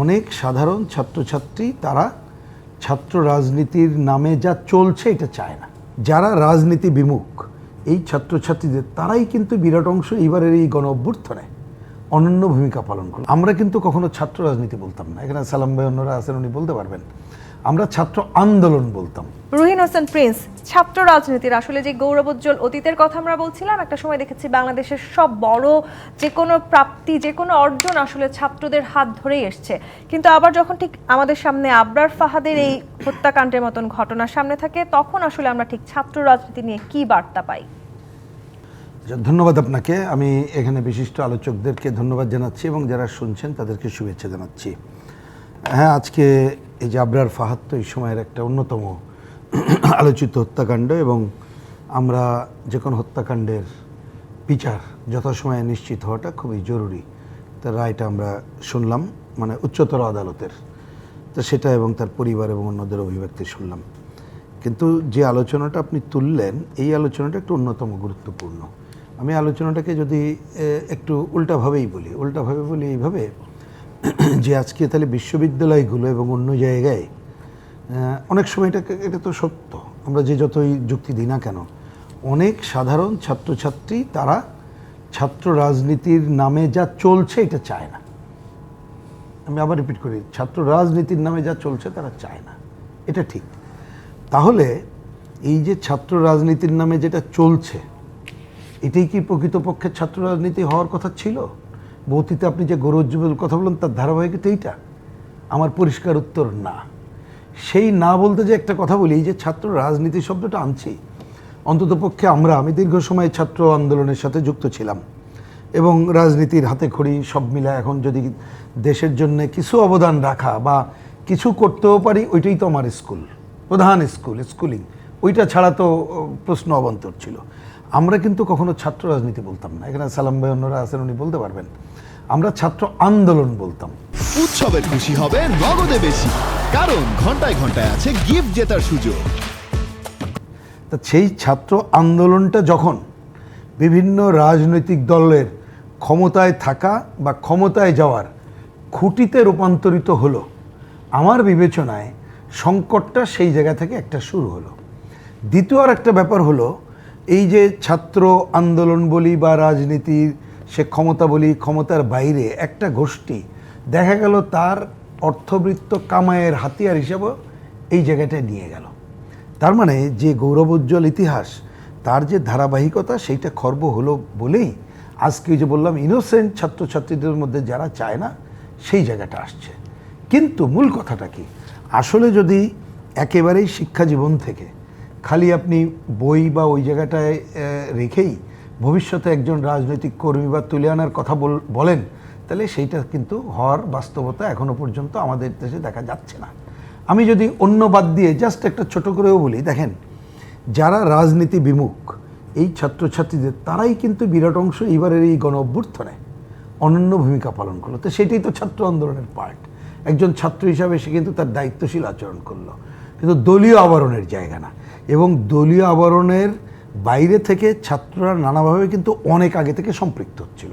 অনেক সাধারণ ছাত্রছাত্রী, তারা ছাত্র রাজনীতির নামে যা চলছে এটা চায় না। যারা রাজনীতি বিমুখ, এই ছাত্রছাত্রীদের তারাই কিন্তু বিরাট অংশ এবারের এই গণ অভ্যুত্থানে অনন্য ভূমিকা পালন করল। আমরা কিন্তু কখনো ছাত্র রাজনীতি বলতাম না। এখানে সালাম ভাই অন্যরা আছেন, উনি বলতে পারবেন। আমরা ছাত্র আন্দোলন বলতাম। রুহিন হোসেন প্রিন্স ছাত্র রাজনীতির আসলে যে গৌরবোজ্জ্বল অতীতের কথা আমরা বলছিলাম একটা সময় দেখেছি বাংলাদেশের সব বড় যে কোনো প্রাপ্তি যে কোনো অর্জন আসলে ছাত্রদের হাত ধরেই এসছে। কিন্তু আবার যখন ঠিক আমাদের সামনে আবরার ফাহাদের এই হত্যাকাণ্ডের মতন ঘটনা সামনে থাকে তখন আসলে আমরা ঠিক ছাত্র রাজনীতি নিয়ে কি বার্তা পাই? যা- ধন্যবাদ আপনাকে। আমি এখানে বিশিষ্ট আলোচকদেরকে ধন্যবাদ জানাচ্ছি এবং যারা শুনছেন তাদেরকে শুভেচ্ছা জানাচ্ছি। হ্যাঁ আজকে এই যে আবরার এই সময়ের একটা অন্যতম আলোচিত হত্যাকাণ্ড এবং আমরা যে কোনো হত্যাকাণ্ডের বিচার যথাসময়ে নিশ্চিত হওয়াটা খুবই জরুরি। তার রায়টা আমরা শুনলাম মানে উচ্চতর আদালতের। তো সেটা এবং তার পরিবার এবং অন্যদের অভিব্যক্তি শুনলাম। কিন্তু যে আলোচনাটা আপনি তুললেন, এই আলোচনাটা একটু অন্যতম গুরুত্বপূর্ণ। আমি আলোচনাটাকে যদি একটু উল্টাভাবেই বলি, উল্টাভাবে বলি এইভাবে যে আজকে তাহলে বিশ্ববিদ্যালয়গুলো এবং অন্য জায়গায় অনেক সময় এটা এটা তো সত্য। আমরা যে যতই যুক্তি দিই না কেন, অনেক সাধারণ ছাত্রছাত্রী তারা ছাত্র রাজনীতির নামে যা চলছে এটা চায় না। আমি আবার রিপিট করি, ছাত্র রাজনীতির নামে যা চলছে তারা চায় না। এটা ঠিক। তাহলে এই যে ছাত্র রাজনীতির নামে যেটা চলছে, এটাই কি প্রকৃতপক্ষে ছাত্র রাজনীতি হওয়ার কথা ছিল? বৌতিতে আপনি যে গৌরজ্জ্বল কথা বললেন, তার ধারাবাহিকতা এইটা। আমার পরিষ্কার উত্তর না। সেই না বলতে যে একটা কথা বলি যে ছাত্র রাজনীতি শব্দটা আনছি অন্ততপক্ষে আমরা, আমি দীর্ঘ সময় ছাত্র আন্দোলনের সাথে যুক্ত ছিলাম। এবং রাজনীতির হাতে খড়ি সব মিলা এখন যদি দেশের জন্য কিছু অবদান রাখা বা কিছু করতেও পারি, ওইটাই তো আমার স্কুল। প্রধান স্কুল, স্কুলিং। ওইটা ছাড়া তো প্রশ্ন অবন্তর ছিল। আমরা কিন্তু কখনো ছাত্র রাজনীতি বলতাম না। এখানে সালাম ভাই অন্যরা আছেন উনি বলতে পারবেন। আমরা ছাত্র আন্দোলন বলতাম। উৎসবের খুশি হবে নগদে বেশি। কারণ ঘন্টায় ঘন্টায় আছে গিফট জেতার সুযোগ। তা সেই ছাত্র আন্দোলনটা যখন বিভিন্ন রাজনৈতিক দলের ক্ষমতায় থাকা বা ক্ষমতায় যাওয়ার খুঁটিতে রূপান্তরিত হলো আমার বিবেচনায় সংকটটা সেই জায়গা থেকে একটা শুরু হলো। দ্বিতীয় আর একটা ব্যাপার হলো এই যে ছাত্র আন্দোলন বলি বা রাজনীতির সে ক্ষমতা বলি, ক্ষমতার বাইরে একটা গোষ্ঠী, দেখা গেল তার অর্থবৃত্ত কামায়ের হাতিয়ার হিসেবে এই জায়গাটায় নিয়ে গেল। তার মানে যে গৌরবোজ্জ্বল ইতিহাস, তার যে ধারাবাহিকতা সেইটা খর্ব হলো বলেই আজকে যে বললাম ইনোসেন্ট ছাত্রছাত্রীদের মধ্যে যারা চায় না, সেই জায়গাটা আসছে। কিন্তু মূল কথাটা কি? আসলে যদি একেবারেই শিক্ষা জীবন থেকে খালি আপনি বই বা ওই জায়গাটায় রেখেই ভবিষ্যতে একজন রাজনৈতিক কর্মী বা তুলে আনার কথা বল- বলেন, তাহলে সেইটা কিন্তু হওয়ার বাস্তবতা এখনও পর্যন্ত আমাদের দেশে দেখা যাচ্ছে না। আমি যদি অন্য বাদ দিয়ে জাস্ট একটা ছোট করেও বলি, দেখেন, যারা রাজনীতি বিমুখ, এই ছাত্রছাত্রীদের তারাই কিন্তু বিরাট অংশ এবারের এই গণ অভ্যুত্থানে অনন্য ভূমিকা পালন করল। তো সেটাই তো ছাত্র আন্দোলনের পার্ট একজন ছাত্র হিসাবে সে কিন্তু তার দায়িত্বশীল আচরণ করল। কিন্তু দলীয় আবরণের জায়গা না। এবং দলীয় আবরণের বাইরে থেকে ছাত্ররা নানাভাবে কিন্তু অনেক আগে থেকে সম্পৃক্ত হচ্ছিল